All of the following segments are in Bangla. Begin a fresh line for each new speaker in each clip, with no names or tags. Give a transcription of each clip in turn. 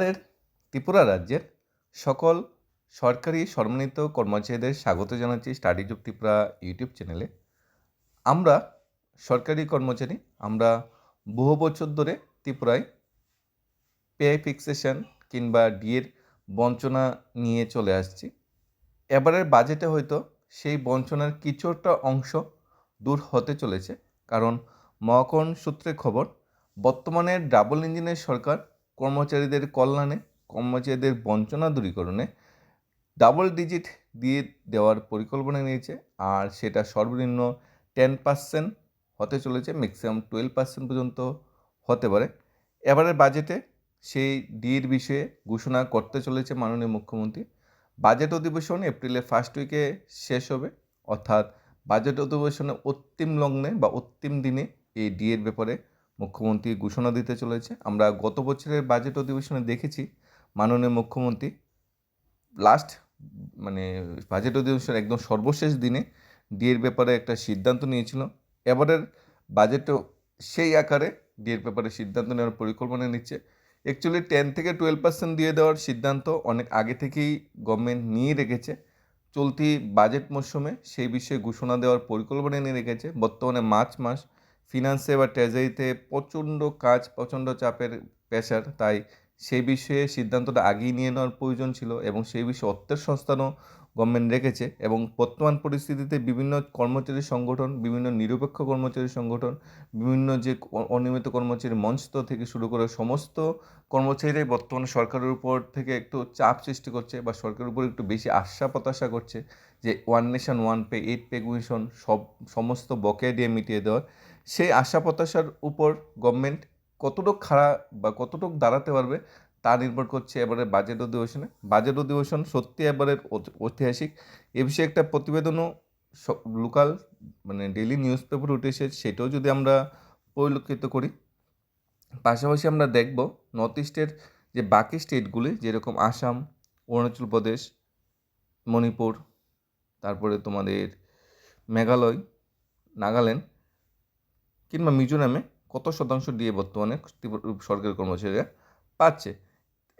আমাদের ত্রিপুরা রাজ্যের সকল সরকারি সম্মানিত কর্মচারীদের স্বাগত জানাচ্ছি স্টাডি অফ ত্রিপুরা ইউটিউব চ্যানেলে। আমরা সরকারি কর্মচারী, আমরা বহু বছর ধরে ত্রিপুরায় পে ফিক্সেশন কিংবা ডিএর বঞ্চনা নিয়ে চলে আসছি। এবারের বাজেটে হয়তো সেই বঞ্চনার কিছুটা অংশ দূর হতে চলেছে, কারণ মহাকরণ সূত্রে খবর, বর্তমানে ডাবল ইঞ্জিনের সরকার কর্মচারীদের কল্যাণে, কর্মচারীদের বঞ্চনা দূরীকরণে ডাবল ডিজিট দিয়ে দেওয়ার পরিকল্পনা নিয়েছে আর সেটা সর্বনিম্ন টেন পার্সেন্ট হতে চলেছে ম্যাক্সিমাম টুয়েলভ পার্সেন্ট পর্যন্ত হতে পারে। এবারের বাজেটে সেই ডির বিষয়ে ঘোষণা করতে চলেছে মাননীয় মুখ্যমন্ত্রী। বাজেট অধিবেশন এপ্রিলের ফার্স্ট উইকে শেষ হবে, অর্থাৎ বাজেট অধিবেশনে অন্তিম লগ্নে বা অন্তিম দিনে এই ডিএর ব্যাপারে মুখ্যমন্ত্রী ঘোষণা দিতে চলেছে। আমরা গত বছরের বাজেট অধিবেশনে দেখেছি মাননীয় মুখ্যমন্ত্রী লাস্ট মানে বাজেট অধিবেশনের একদম সর্বশেষ দিনে ডিএর ব্যাপারে একটা সিদ্ধান্ত নিয়েছিল। এবারের বাজেটও সেই আকারে ডিএর ব্যাপারে সিদ্ধান্ত নেওয়ার পরিকল্পনা নিচ্ছে। অ্যাকচুয়ালি টেন থেকে টুয়েলভ পার্সেন্ট দিয়ে দেওয়ার সিদ্ধান্ত অনেক আগে থেকেই গভর্নমেন্ট নিয়ে রেখেছে। চলতি বাজেট মরশুমে সেই বিষয়ে ঘোষণা দেওয়ার পরিকল্পনা নিয়ে রেখেছে। বর্তমানে মার্চ মাস ফিনান্সে বা ট্রেজারিতে প্রচণ্ড কাজ, প্রচণ্ড চাপের প্রেশার তাই সেই বিষয়ে সিদ্ধান্তটা আগেই নিয়ে নেওয়ার প্রয়োজন ছিল এবং সেই বিষয়ে অর্থের সংস্থানও গভর্নমেন্ট রেখেছে এবং বর্তমান পরিস্থিতিতে বিভিন্ন কর্মচারী সংগঠন, বিভিন্ন নিরপেক্ষ কর্মচারী সংগঠন, বিভিন্ন যে অনিয়মিত কর্মচারী মঞ্চ থেকে শুরু করে সমস্ত কর্মচারীরাই বর্তমানে সরকারের উপর থেকে একটু চাপ সৃষ্টি করছে বা সরকারের উপর একটু বেশি আশা প্রত্যাশা করছে যে one nation, one pay, eight pay commission সব, সমস্ত বকেয়া দিয়ে মিটিয়ে দেওয়ার। সেই আশা প্রত্যাশার উপর গভর্নমেন্ট কতটুক খারাপ বা কতটুক দাঁড়াতে পারবে তা নির্ভর করছে এবারে বাজেট অধিবেশনে। বাজেট অধিবেশন সত্যি এবারের ঐতিহাসিক। এ বিষয়ে একটা প্রতিবেদনও লোকাল মানে ডেলি নিউজ পেপার উঠে এসেছে, সেটাও যদি আমরা পরিলক্ষিত করি। পাশাপাশি আমরা দেখব নর্থ ইস্টের যে বাকি স্টেটগুলি যেরকম আসাম, অরুণাচল প্রদেশ, মণিপুর, তারপরে তোমাদের মেঘালয়, নাগাল্যান্ড, কিংবা মিজোরামে কত শতাংশ দিয়ে বর্তমানে সরকারি কর্মচারীরা পাচ্ছে।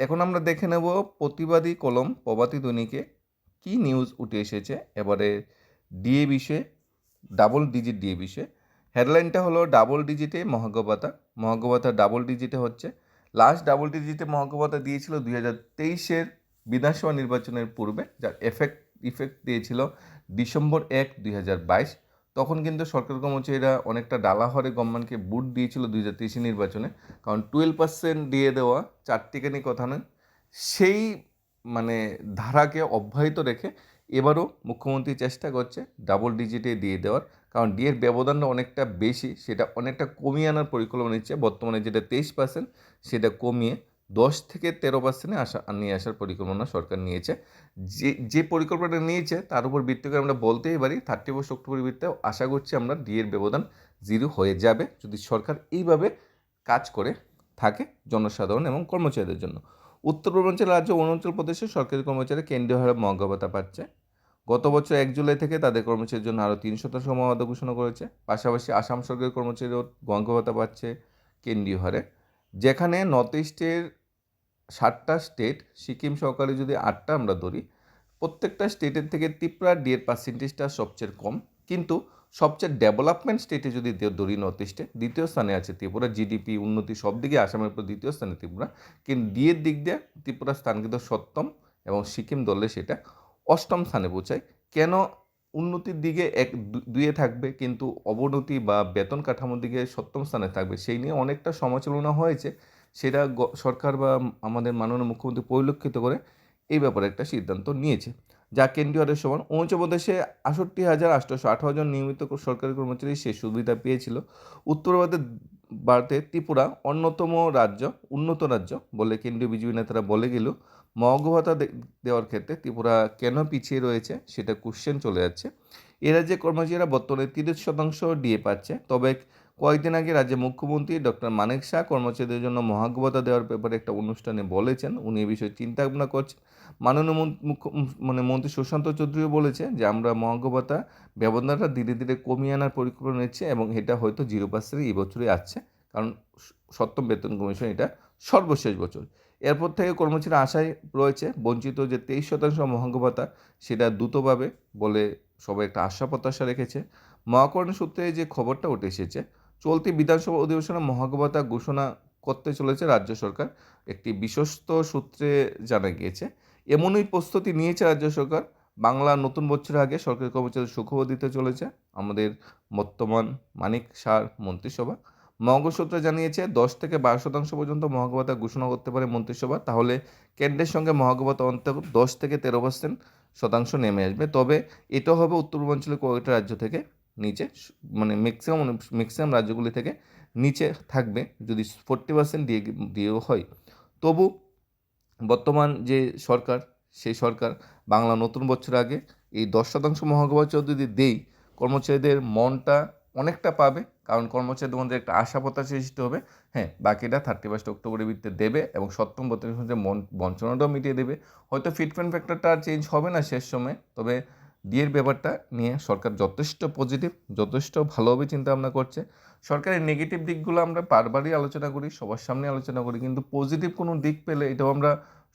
এখন আমরা দেখে নেব প্রতিবাদী কলম প্রবাদী দৈনিকে কী নিউজ উঠে এসেছে। এবারে ডিএ বিষয়ে ডাবল ডিজিট ডিএ বিষয়ে। হেডলাইনটা হলো ডাবল ডিজিটে মহাজ্ঞভাতা মহাজ্ঞভাতা ডাবল ডিজিটে হচ্ছে। লাস্ট ডাবল ডিজিটে মহাজ্ঞভাতা দিয়েছিল দুই হাজার তেইশের বিধানসভা নির্বাচনের পূর্বে। যার এফেক্ট ইফেক্ট দিয়েছিল ডিসেম্বর এক, দুই হাজার বাইশ। তখন কিন্তু সরকার কর্মচারীরা অনেকটা ডালা হরে গভর্নমেন্টকে বুট দিয়েছিল দুই হাজার তেইশে নির্বাচনে। কারণ টুয়েলভ পার্সেন্ট দিয়ে দেওয়া চারটিখানি কথা নয়, সেই মানে ধারাকে অব্যাহত রেখে এবারও মুখ্যমন্ত্রী চেষ্টা করছে ডাবল ডিজিটে দিয়ে দেওয়ার। কারণ ডিএর ব্যবধানটা অনেকটা বেশি, সেটা অনেকটা কমিয়ে আনার পরিকল্পনা নিচ্ছে। বর্তমানে যেটা তেইশ পার্সেন্ট সেটা কমিয়ে দশ থেকে তেরো পার্সেন্টে আসা, নিয়ে আসার পরিকল্পনা সরকার নিয়েছে। যে যে পরিকল্পনাটা নিয়েছে, তার উপর ভিত্তি করে আমরা বলতেই পারি থার্টি ফার্স্ট অক্টোবর ভিত্তিতে আশা করছি আমরা ডিএর ব্যবধান জিরো হয়ে যাবে, যদি সরকার এইভাবে কাজ করে থাকে জনসাধারণ এবং কর্মচারীদের জন্য। উত্তর পূর্বাঞ্চল রাজ্য অরুণাচল প্রদেশের সরকারি কর্মচারী কেন্দ্রীয় হারে মহাজ্ঞা পাচ্ছে। গত বছর এক জুলাই থেকে তাদের কর্মচারীর জন্য আরও তিন শতাংশ মহাদা ঘোষণা করেছে। পাশাপাশি আসাম সরকারি কর্মচারীও গঙ্গা পাচ্ছে কেন্দ্রীয় হারে। যেখানে নর্থ ইস্টের ষাটটা স্টেট সিকিম সহকারে যদি আটটা আমরা ধরি, প্রত্যেকটা স্টেটের থেকে ত্রিপুরা ডিএর পার্সেন্টেজটা সবচেয়ে কম। কিন্তু সবচেয়ে ডেভেলপমেন্ট স্টেটে যদি ধরি নর্থ ইস্টে দ্বিতীয় স্থানে আছে ত্রিপুরা জিডিপি উন্নতি সব দিকে আসামের উপর দ্বিতীয় স্থানে ত্রিপুরা। কিন্তু ডিএর দিক দিয়ে ত্রিপুরার স্থান কিন্তু সপ্তম এবং সিকিম দলে সেটা অষ্টম স্থানে পৌঁছায়। কেন উন্নতির দিকে এক, দুয়ে থাকবে, কিন্তু অবনতি বা বেতন কাঠামোর দিকে সপ্তম স্থানে থাকবে, সেই নিয়ে অনেকটা সমালোচনা হয়েছে। সেটা সরকার বা আমাদের মাননীয় মুখ্যমন্ত্রী পরিলক্ষিত করে এই ব্যাপারে একটা সিদ্ধান্ত নিয়েছে। যা কেন্দ্রীয় হারের সমান অরুণাচল প্রদেশে আষট্টি হাজার আটশোশো আঠারো জন নিয়মিত সরকারি কর্মচারী সে সুবিধা পেয়েছিল। উত্তর ভারতে ত্রিপুরা অন্যতম রাজ্য, উন্নত রাজ্য বলে কেন্দ্রীয় বিজেপি নেতারা বলে গেল। মহগ ভাতা দেওয়ার ক্ষেত্রে ত্রিপুরা কেন পিছিয়ে রয়েছে সেটা কোশ্চেন চলে যাচ্ছে। এ রাজ্যে কর্মচারীরা বর্তমানে তিরিশ শতাংশ ডিএ পাচ্ছে। তবে কয়েকদিন আগে রাজ্যের মুখ্যমন্ত্রী ডক্টর মানিক শাহ কর্মচারীদের জন্য মহাজ্ঞতা দেওয়ার ব্যাপারে একটা অনুষ্ঠানে বলেছেন। উনি এ বিষয়ে চিন্তা ভাবনা করছেন। মাননীয় মুখ্য মানে মন্ত্রী সুশান্ত চৌধুরীও বলেছে যে, আমরা মহাজ্ঞতা ব্যবধানটা ধীরে ধীরে কমিয়ে আনার পরিকল্পনা নিচ্ছে এবং এটা হয়তো জিরো পার্সেন্ট এই বছরই আসছে। কারণ সপ্তম বেতন কমিশন এটা সর্বশেষ বছর। এরপর থেকে কর্মচারী আশায় রয়েছে বঞ্চিত যে, তেইশ শতাংশ মহাঙ্গ ভাতা সেটা দ্রুতভাবে বলে সবাই একটা আশা প্রত্যাশা রেখেছে। মহাকরণ সূত্রে যে খবরটা উঠে এসেছে চলতি বিধানসভা অধিবেশনে মহাঙ্গ ভাতা ঘোষণা করতে চলেছে রাজ্য সরকার। একটি বিশ্বস্ত সূত্রে জানা গিয়েছে, এমনই প্রস্তুতি নিয়েছে রাজ্য সরকার। বাংলা নতুন বছরের আগে সরকারি কর্মচারী সুখবর দিতে চলেছে। আমাদের বর্তমান মানিক সার মন্ত্রিসভা। মহাগসূত্র জানিয়েছে, দশ থেকে বারো শতাংশ পর্যন্ত মহাগবতা ঘোষণা করতে পারে মন্ত্রিসভা। তাহলে কেন্দ্রের সঙ্গে মহাগবতা অন্তত দশ থেকে তেরো পার্সেন্ট শতাংশ নেমে আসবে। তবে এটা হবে উত্তর পূর্বাঞ্চলের কয়েকটা রাজ্য থেকে। নিচে মানে ম্যাক্সিমাম ম্যাক্সিমাম রাজ্যগুলি থেকে নিচে থাকবে যদি ফোর্টি পার্সেন্ট দিয়ে, দিয়েও হয়। তবু বর্তমান যে সরকার, সেই সরকার বাংলা নতুন বছর আগে এই দশ শতাংশ মহাগবচর যদি দেই কর্মচারীদের মনটা অনেকটা পাবে, কারণ কর্মচারীদের মধ্যে একটা আশা প্রত্যাশা সৃষ্টি হবে। হ্যাঁ বাকিটা থার্টি ফার্স্ট অক্টোবরের ভিত্তিতে দেবে এবং সপ্তম বত্রিশ মন, বঞ্চনাটাও মিটিয়ে দেবে। হয়তো ফিটমেন্ট ফ্যাক্টরটা আর চেঞ্জ হবে না শেষ সময়, তবে ডিএর ব্যাপারটা নিয়ে সরকার যথেষ্ট পজিটিভ যথেষ্ট ভালোভাবে চিন্তা ভাবনা করছে। সরকারের নেগেটিভ দিকগুলো আমরা বারবারই আলোচনা করি, সবার সামনে আলোচনা করি, কিন্তু পজিটিভ কোনো দিক পেলে এটাও আমরা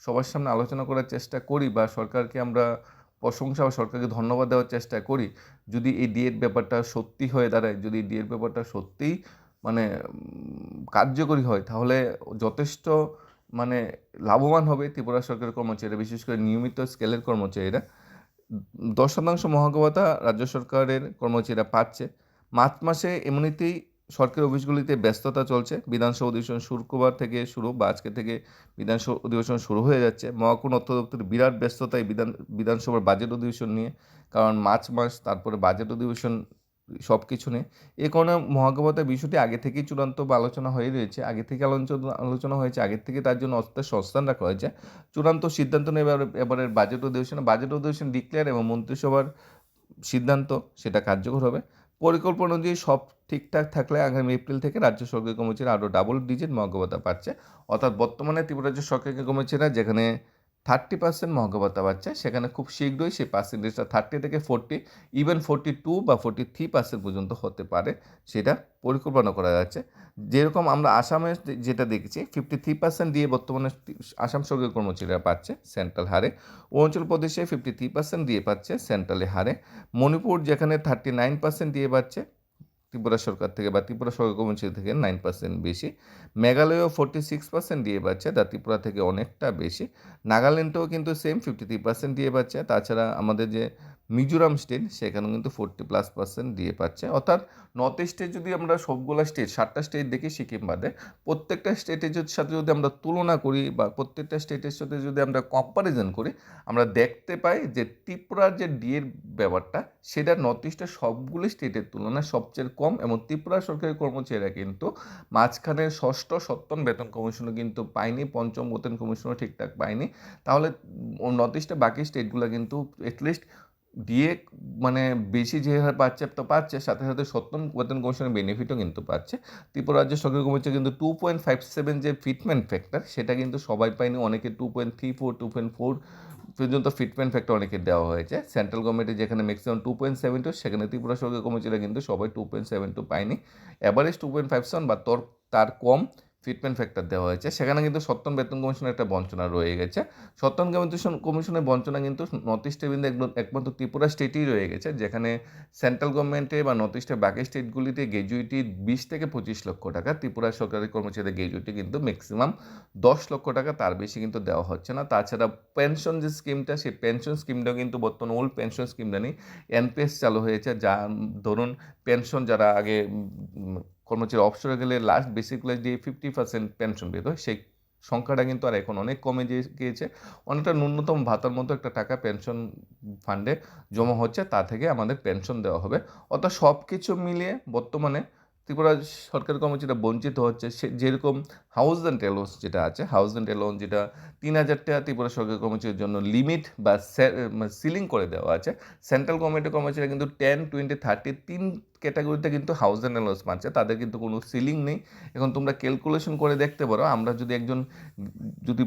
সবার সামনে আলোচনা করার চেষ্টা করি বা সরকারকে আমরা প্রশংসা বা সরকারকে ধন্যবাদ দেওয়ার চেষ্টা করি। যদি এই ডিএর ব্যাপারটা সত্যি হয়ে দাঁড়ায়, যদি ডিএর ব্যাপারটা সত্যিই মানে কার্যকরী হয়, তাহলে যথেষ্ট মানে লাভবান হবে ত্রিপুরা সরকারের কর্মচারীরা, বিশেষ করে নিয়মিত স্কেলের কর্মচারীরা। দশ শতাংশ মহাগবতা রাজ্য সরকারের কর্মচারীরা পাচ্ছে। মার্চ মাসে এমনিতেই সরকারি অফিসগুলিতে ব্যস্ততা চলছে। বিধানসভা অধিবেশন শুক্রবার থেকে শুরু বা আজকে থেকে বিধানসভা অধিবেশন শুরু হয়ে যাচ্ছে। মহাকুণ অর্থ দপ্তরের বিরাট ব্যস্ততায় বিধান, বিধানসভার বাজেট অধিবেশন নিয়ে, কারণ মার্চ মাস, তারপরে বাজেট অধিবেশন সব কিছু নেই এ কারণে মহাগবতার বিষয়টি আগে থেকেই চূড়ান্ত বা আলোচনা হয়ে রয়েছে। আগে থেকে আলোচনা আলোচনা হয়েছে, আগে থেকে তার জন্য অস্ত্রের সংস্থান রাখা হয়েছে। চূড়ান্ত সিদ্ধান্ত নেবে এবারের বাজেট অধিবেশনে বাজেট অধিবেশন ডিক্লেয়ার এবং মন্ত্রিসভার সিদ্ধান্ত সেটা কার্যকর হবে। পরিকল্পনা অনুযায়ী সব ঠিকঠাক থাকলে আগামী এপ্রিল থেকে রাজ্য সরকারি কর্মচারী আরও ডাবল ডিজিট মহাগবতা পাচ্ছে। অর্থাৎ বর্তমানে ত্রিপুরা রাজ্য সরকারি কর্মচারীরা যেখানে থার্টি পার্সেন্ট মহাগবতা পাচ্ছে সেখানে খুব শীঘ্রই সেই পার্সেন্টেজটা থার্টি থেকে ফোরটি ইভেন ফোরটি টু বা ফোরটি থ্রি পার্সেন্ট পর্যন্ত হতে পারে, সেটা পরিকল্পনা করা যাচ্ছে। যেরকম আমরা আসামে যেটা দেখেছি ফিফটি থ্রি পার্সেন্ট দিয়ে বর্তমানে আসাম সরকারি কর্মচারীরা পাচ্ছে সেন্ট্রাল হারে। অরুণাচল প্রদেশে ফিফটি থ্রি পার্সেন্ট দিয়ে পাচ্ছে সেন্ট্রালে হারে। মণিপুর যেখানে থার্টি নাইন পার্সেন্ট দিয়ে পাচ্ছে ত্রিপুরা সরকার থেকে বা ত্রিপুরা সরকার কমিশন থেকে নাইন পার্সেন্ট বেশি। মেঘালয়ও ফোর্টি সিক্স পার্সেন্ট দিয়ে পাচ্ছে যা ত্রিপুরা থেকে অনেকটা বেশি। নাগাল্যান্ডেও কিন্তু সেম ফিফটি থ্রি পার্সেন্ট দিয়ে পাচ্ছে। তাছাড়া আমাদের যে মিজোরাম স্টেট, সেখানেও কিন্তু ফোর্টি প্লাস পার্সেন্ট দিয়ে পাচ্ছে। অর্থাৎ নর্থ ইস্টে যদি আমরা সবগুলো স্টেট সাতটা স্টেট দেখি, সিকিম বাদে, প্রত্যেকটা স্টেটের সাথে যদি আমরা তুলনা করি বা প্রত্যেকটা স্টেটের সাথে যদি আমরা কম্পারিজন করি, আমরা দেখতে পাই যে ত্রিপুরার যে ডিএর ব্যাপারটা, সেটা নর্থ ইস্টের সবগুলি স্টেটের তুলনায় সবচেয়ে কম এবং ত্রিপুরা সরকারি কর্মচারীরা কিন্তু মাঝখানে ষষ্ঠ সপ্তম বেতন কমিশনও কিন্তু পায়নি, পঞ্চম বেতন কমিশনও ঠিকঠাক পায়নি। তাহলে নর্থ ইস্টের বাকি স্টেটগুলো কিন্তু অ্যাটলিস্ট দিয়ে মানে বেশি যে হারে পাচ্ছে তো পাচ্ছে, সাথে সাথে সপ্তম বেতন কমিশনের বেনিফিটও কিন্তু পাচ্ছে। ত্রিপুরা রাজ্যের সরকারি কর্মচারী কিন্তু টু পয়েন্ট ফাইভ সেভেন যে ফিটমেন্ট ফ্যাক্টর সেটা কিন্তু সবাই পায়নি। অনেকে two point three four two point four পর্যন্ত ফিটমেন্ট ফ্যাক্টর অনেকে দেওয়া হয়েছে। সেন্ট্রাল গভর্নমেন্টে যেখানে maximum two point seven two সেখানে ত্রিপুরা সরকারি কর্মচারীরা কিন্তু সবাই টু পয়েন্ট সেভেন টু পায়নি। Average two point five seven বা তোর, তার কম। ফিটমেন্ট ফ্যাক্টর দেওয়া হয়েছে। সেখানে কিন্তু সত্তম বেতন কমিশনের একটা বঞ্চনা রয়ে গেছে। সত্তম কমিশন, কমিশনের বঞ্চনা কিন্তু নর্থ ইস্টে কিন্তু একমাত্র ত্রিপুরা স্টেটেই রয়ে গেছে, যেখানে সেন্ট্রাল গভর্নমেন্টে বা নর্থ ইস্টের বাকি স্টেটগুলিতে গ্র্যাজুইটি বিশ থেকে পঁচিশ লক্ষ টাকা, ত্রিপুরা সরকারি কর্মচারীদের গ্র্যাজুইটি কিন্তু ম্যাক্সিমাম দশ লক্ষ টাকা, তার বেশি কিন্তু দেওয়া হচ্ছে না। তাছাড়া পেনশন যে স্কিমটা সেই পেনশন স্কিমটাও কিন্তু বর্তমানে ওল্ড পেনশন স্কিমটা নেই এনপিএস চালু হয়েছে যা ধরুন পেনশন যারা আগে কর্মচারী অবসরে গেলে লাস্ট বেসিক ক্লাস দিয়ে ফিফটি পার্সেন্ট পেনশন পেত। সেই সংখ্যাটা কিন্তু আর এখন অনেক কমে গিয়েছে। অনেকটা ন্যূনতম ভাতার মতো একটা টাকা পেনশন ফান্ডে জমা হচ্ছে, তা থেকে আমাদের পেনশন দেওয়া হবে। অর্থাৎ সব কিছু মিলিয়ে বর্তমানে ত্রিপুরা সরকারি কর্মচারীরা বঞ্চিত হচ্ছে, সে যেরকম হাউস অ্যান্ড অ্যালোন্স যেটা আছে হাউস অ্যান্ড অ্যালোন্স যেটা তিন হাজার টাকা ত্রিপুরা সরকারি কর্মচারীর জন্য লিমিট বা সিলিং করে দেওয়া আছে। সেন্ট্রাল গভর্নমেন্টের কর্মচারীরা কিন্তু টেন টোয়েন্টি থার্টি তিন ক্যাটাগরিতে কিন্তু হাউস অ্যান্ড অ্যালোন্স পাচ্ছে তাদের কিন্তু কোনো সিলিং নেই। এখন তোমরা ক্যালকুলেশন করে দেখতে পারো, আমরা যদি একজন, যদি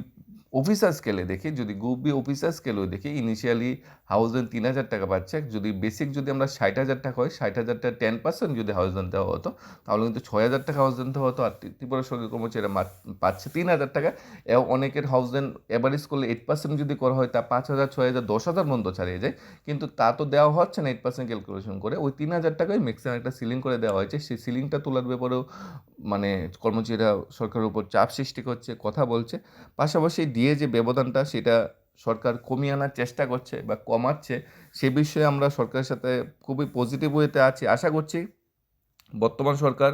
অফিসার স্কেলে দেখি, যদি গ্রুপ বি অফিসার স্কেলেও দেখি ইনিশিয়ালি হাউস রেন্ট তিন হাজার টাকা পাচ্ছে যদি বেসিক যদি আমরা ষাট হাজার টাকা হয়, ষাট হাজার টাকা টেন পার্সেন্ট যদি হাউস রেন্ট দেওয়া হতো, তাহলে কিন্তু ছয় হাজার টাকা হাউস রেন্ট দেওয়া হতো, আর ত্রিপুরা সরকারি কর্মচারীরা পাচ্ছে তিন হাজার টাকা। অনেকের হাউস রেন্ট এভারেজ করলে এইট পার্সেন্ট যদি করা হয়, তা পাঁচ হাজার, ছয় হাজার, দশ হাজার পর্যন্ত ছাড়িয়ে যায়। কিন্তু তা তো দেওয়া হচ্ছে না এইট পার্সেন্ট ক্যালকুলেশন করে। ওই তিন হাজার টাকায় ম্যাক্সিমাম একটা সিলিং করে দেওয়া হয়েছে। সেই সিলিংটা তোলার ব্যাপারেও মানে কর্মচারীরা সরকারের উপর চাপ সৃষ্টি করছে, কথা বলছে। পাশাপাশি দিয়ে যে ব্যবধানটা, সেটা সরকার কমিয়ে আনার চেষ্টা করছে বা কমাচ্ছে, সে বিষয়ে আমরা সরকারের সাথে খুবই পজিটিভ ওয়েতে আছি। আশা করছি বর্তমান সরকার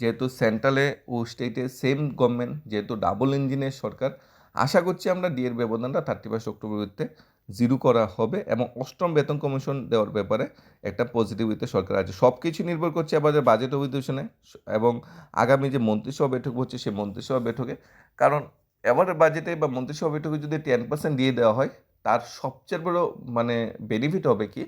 যেহেতু সেন্ট্রালে ও স্টেটে সেম গভর্নমেন্ট যেহেতু ডাবল ইঞ্জিনের সরকার, আশা করছি আমরা ডিএর ব্যবধানটা থার্টি ফার্স্ট অক্টোবরতে জিরো করা হবে এবং অষ্টম বেতন কমিশন দেওয়ার ব্যাপারে একটা পজিটিভ ওয়েতে সরকার আছে। সব কিছু নির্ভর করছে এবার বাজেট অধিবেশনে এবং আগামী যে মন্ত্রিসভা বৈঠক হচ্ছে, সেই মন্ত্রিসভা বৈঠকে। কারণ এবারের বাজেটে বা মন্ত্রিসভা বৈঠকে যদি টেন পার্সেন্ট দিয়ে দেওয়া হয়, তার সবচেয়ে বড় মানে বেনিফিট হবে কি?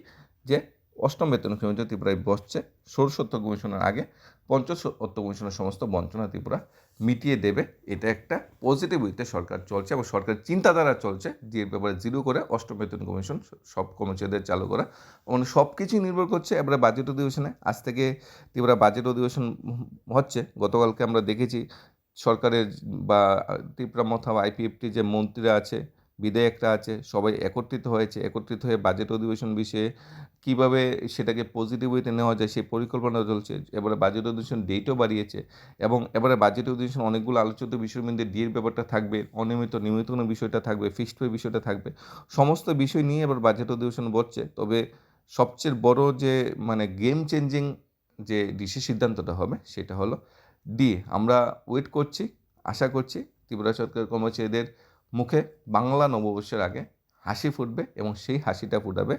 যে অষ্টম বেতন কমিশন ত্রিপুরায় বসছে। ষোড়শত্ব কমিশনের আগে পঞ্চশত্ব কমিশনের সমস্ত বঞ্চনা ত্রিপুরা মিটিয়ে দেবে, এটা একটা পজিটিভ উইতে সরকার চলছে এবং সরকার চিন্তাধারা চলছে, যে ব্যাপারে জিরো করে অষ্টম বেতন কমিশন সব কর্মচারীদের চালু করা। মানে সব কিছুই নির্ভর করছে এবারে বাজেট অধিবেশনে। আজ থেকে ত্রিপুরা বাজেট অধিবেশন হচ্ছে, গতকালকে আমরা দেখেছি সরকারের বা ত্রিপুরা মথা আইপিএফটি যে মন্ত্রীরা আছে বিধায়করা আছে, সবাই একত্রিত হয়েছে, একত্রিত হয়ে বাজেট অধিবেশন বিষয়ে কীভাবে সেটাকে পজিটিভ ওয়েতে নেওয়া যায় সেই পরিকল্পনা চলছে। এবারে বাজেট অধিবেশন ডেটও বাড়িয়েছে এবং এবারে বাজেট অধিবেশন অনেকগুলো আলোচিত বিষয়ের মধ্যে ডিএর ব্যাপারটা থাকবে, অনিয়মিত, নিয়মিতকরণ বিষয়টা থাকবে ফিক্সড পে বিষয়টা থাকবে। সমস্ত বিষয় নিয়ে এবার বাজেট অধিবেশন বসছে। তবে সবচেয়ে বড় যে মানে গেম চেঞ্জিং যে ডিসি সিদ্ধান্তটা হবে সেটা হলো ডি আমরা ওয়েট করছি, আশা করছি ত্রিপুরা সরকার কর্মচারীদের মুখে বাংলা নববর্ষের আগে হাসি ফুটবে এবং সেই হাসিটা ফুটাবে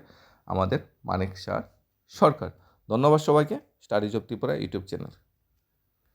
আমাদের মানিক শাহ সরকার। ধন্যবাদ সবাইকে। Studies of Tripura YouTube channel.